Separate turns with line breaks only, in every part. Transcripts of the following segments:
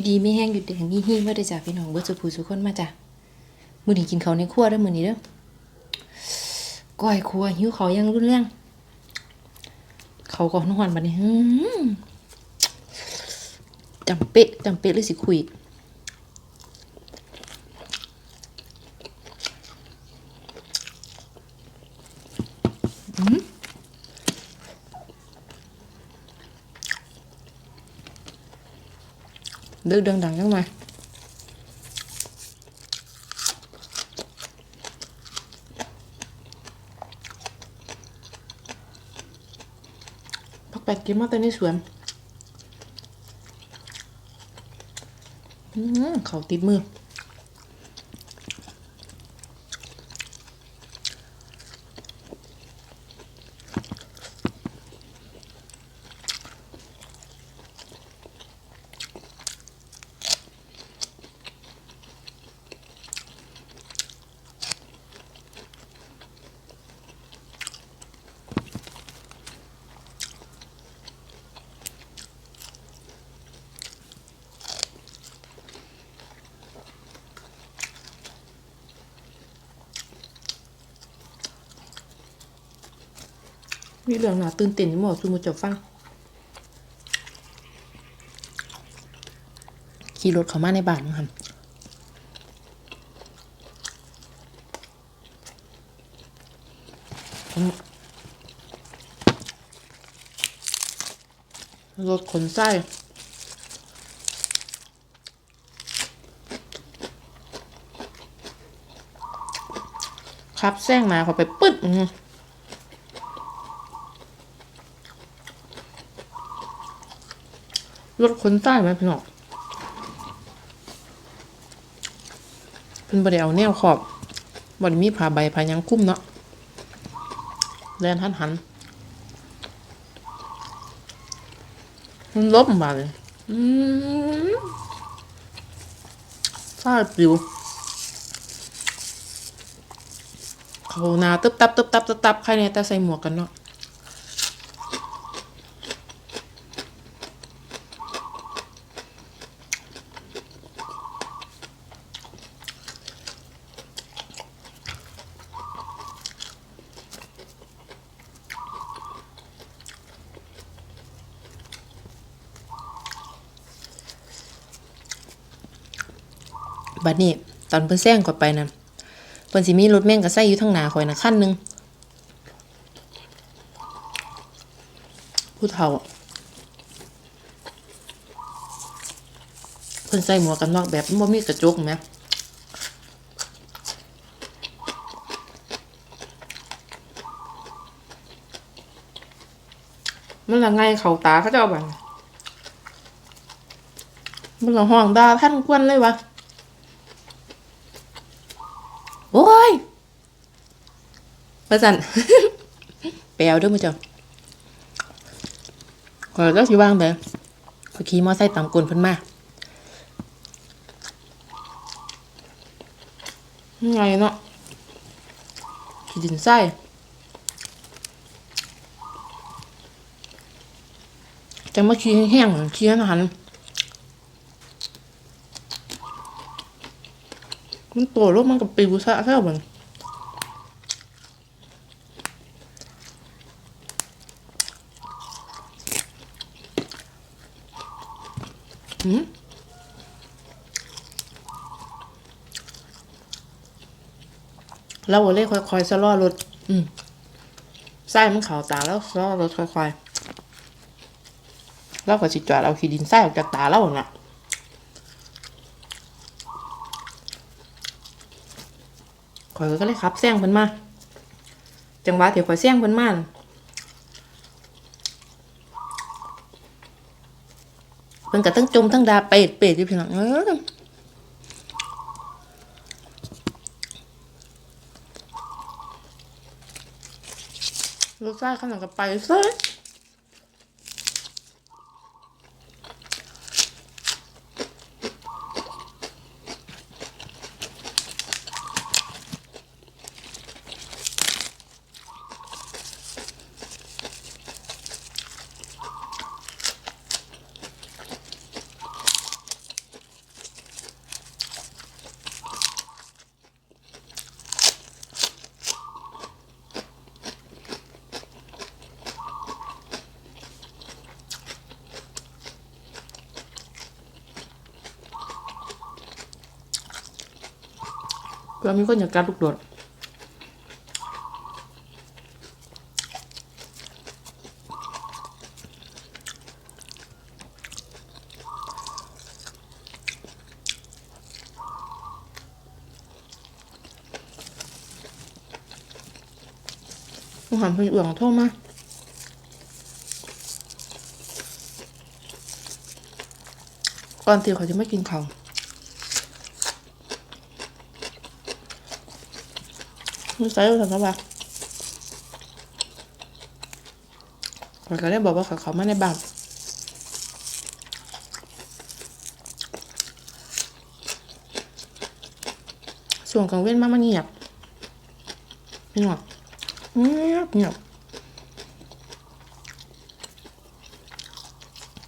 อยู่ดีไม่แห้งอยู่แดงยี่หิ้งว่าได้จ้ะพี่น้องเบิดสุผู้สุคนมาจ้ะมือนี้กินเขาในครัวเด้อมื้อนี้เด้อก้อยครัวหิวเขายังรุนแรงเขาก็นอนบัดนี้หืมจำเป๊ะจำเป๊ะเลยสิคุย ดื้อดังๆยังไงพักแปดกินมาแต่ในสวนอืมเขาติดมือ มีเรื่องหนาตื่นเต้นที่หมอซูมูจะฟัง ขี่รถเข้ามาในบ้านนะครับรถขนไส้ขับแซงมาเขาไปปึ๊ดอือหือ รถขนใต้ไหมพี่น้องเป็นบไดเอาแนวขอบบไดมีผ้าใบผ้ายังคุ้มเนาะแลนหันหันมันลบมาเลยอืมฟาดปิวเขาหนาตึบตับตึบตับตึบตับใครเนี่ยแต่ใส่หมวกกันเนาะ บัดนี้ตอนเพิ่นแซงก่อนไปนั่นเพิ่นสิมีรถแม่งก็ใส่อยู่ทางหน้าข่อยน่ะคันหนึงผู้เฒ่าอะเพิ่นใส่หมวกกันน็อกแบบบ่มีกระจกแหมมันละไงเขาตาเขาเจ้าบังมันละห้องดาท่านควนเลยวะ โอ้ย ประจันแปลวด้วยมั้งจ้ะขอยก็สิว่างเด้อขอยขี่มอไซค์ตามกลนเพิ่นมาไงเนาะขี่ดินไส้จะมาขี่แห้งๆขี่หันมันตัวรถมันกับปิวซะแค่บัน อืมแล้ววันเล่ค่อยๆสะล่อรถอืมไส้มันขาวตาแล้วสะล่อรถค่อยๆแล้วก็สิจอดเอาขี้ดินไส้ออกจากตาแล้วน่ะข่อยก็เลยขับแซงเพิ่นมา จังหวะที่ข่อยแซงเพิ่นมาน่ะ เพิ่นก็ทั้งจมทั้งดาเป็ดเป็ดอยู่พี่น้องเออรสชาติขนาดกับไปเซ้ เพื่อมีคนอยากกัดลูกโดดอาหารเพิ่นอื่องโทษมาก่อนตีเขาจะไม่กินเขา วไม่ใส่เอาสันสบายเขาก็ได้บอกว่าเขาเขาไมาในบ้านส่วนกลางเว้นมามันเงียบไม่หรอเงียบเงียบ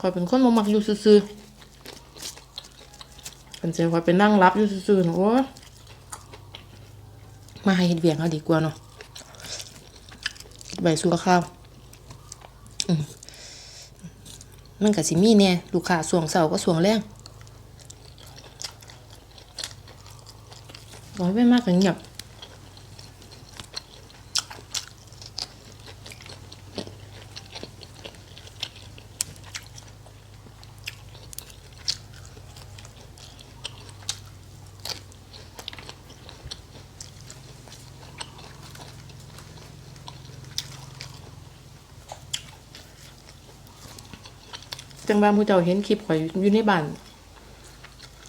คอยเป็นคนมามักอยู่ซื่อๆเป็นเสียงคอยเป็นนั่งรับอยู่ซื่อๆนะโอ้ มาให้เห็ดเวียงเขาดีกว่าเนาะใบสัวข้าวมันกับสิมีเนี่ยลูกค้าสวงเสาก็สวงแรงร้อยไม่มากกันเงียบ จังบ้าผู้เจ้าเห็นคลิปข่อยอยู่ในบ้าน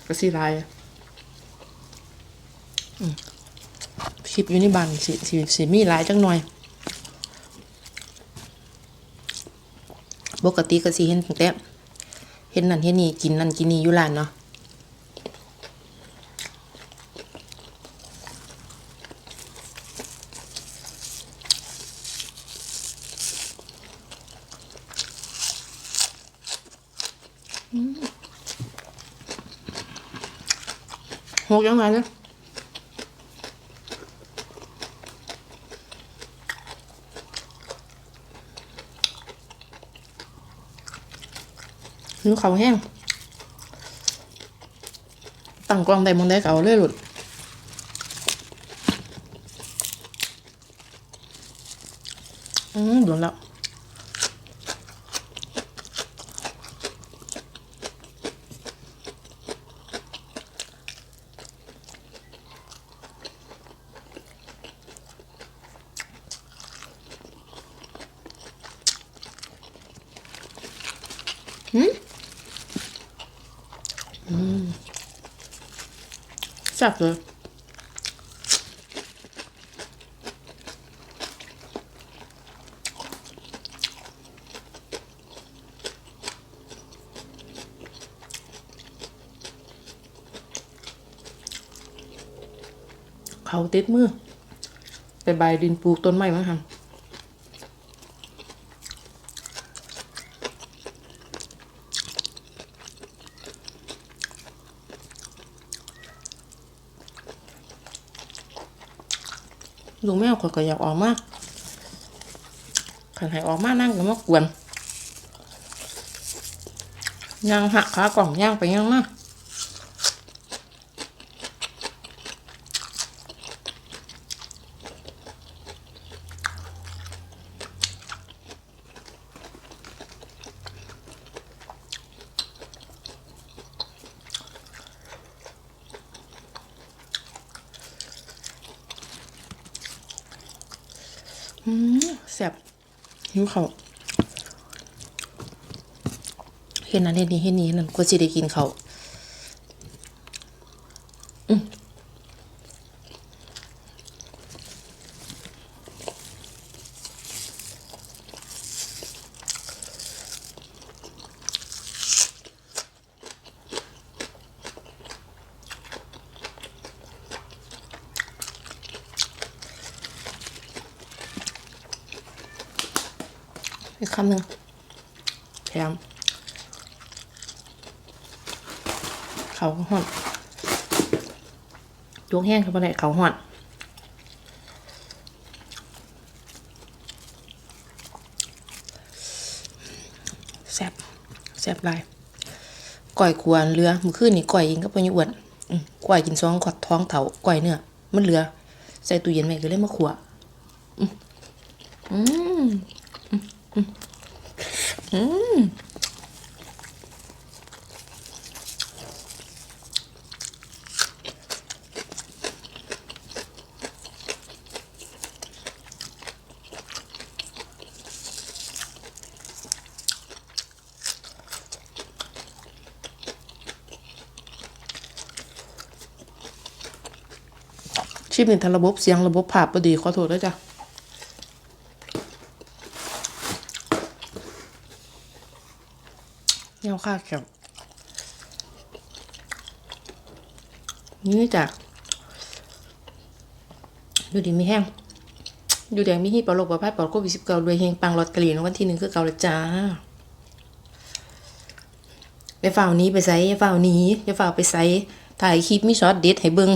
ก็สีลายคลิปอยู่ในบ้านสีสีสีมีหลายจังหน่อยปกติก็สีเห็นแต่เห็นนั่นเห็นนี่กินนั่นกินนี่อยู่ร้านเนาะ หกยังไงเนี่ยหิวเขาแห้งตั้งกล้องได้มองได้ก็เอาเลยหลุดอืมโดนแล้ว แซ่บเลยเขาติดมือไปใบดินปลูกต้นไม้มั้งคะ ลูกแมวข่อยก็อยากออกมากขันให้ออกมานั่งก็มากวนย่างหักขากล่องย่างไปย่างมากซ่บ หิวเขาเห็นนั้นเห็นนี้เห็นนี้นั่นก็จะได้กินเขาอืม อีกคำหนึ่งแถมเขาห่อนยกแห้งเขาไปเลยเขาห่อนแซบแซบลายก่อยกวนเรือมือขึ้นนี่ก่อยเองก็ไปอยุ่อวนก่อยกินซองขอดท้องเถาก่อยเนื้อมันเหลือ ใส่ตู้เย็นไว้ก็เลยมาขัวอืม อืมอืมอืมชิปนี่ทางระบบเสียงระบบภาพบ่ดีขอโทษด้วยจ้ะ เงาค่าแข็งนี่จ้ะดูดีไม่แห้งดูแดงมีฮีปลอดโรคปลอดภัยปลอดโควิดสิบเก้ารวยเฮงปังลอตเตอรี่รางวัลที่หนึ่งคือเก่าลยจ้าไปฝ่าวนี้ไปไซฝ่าวนี้อย่าฝ่าวไปไซถ่ายคลิปมีช็อตเด็ดให้เบิ่ง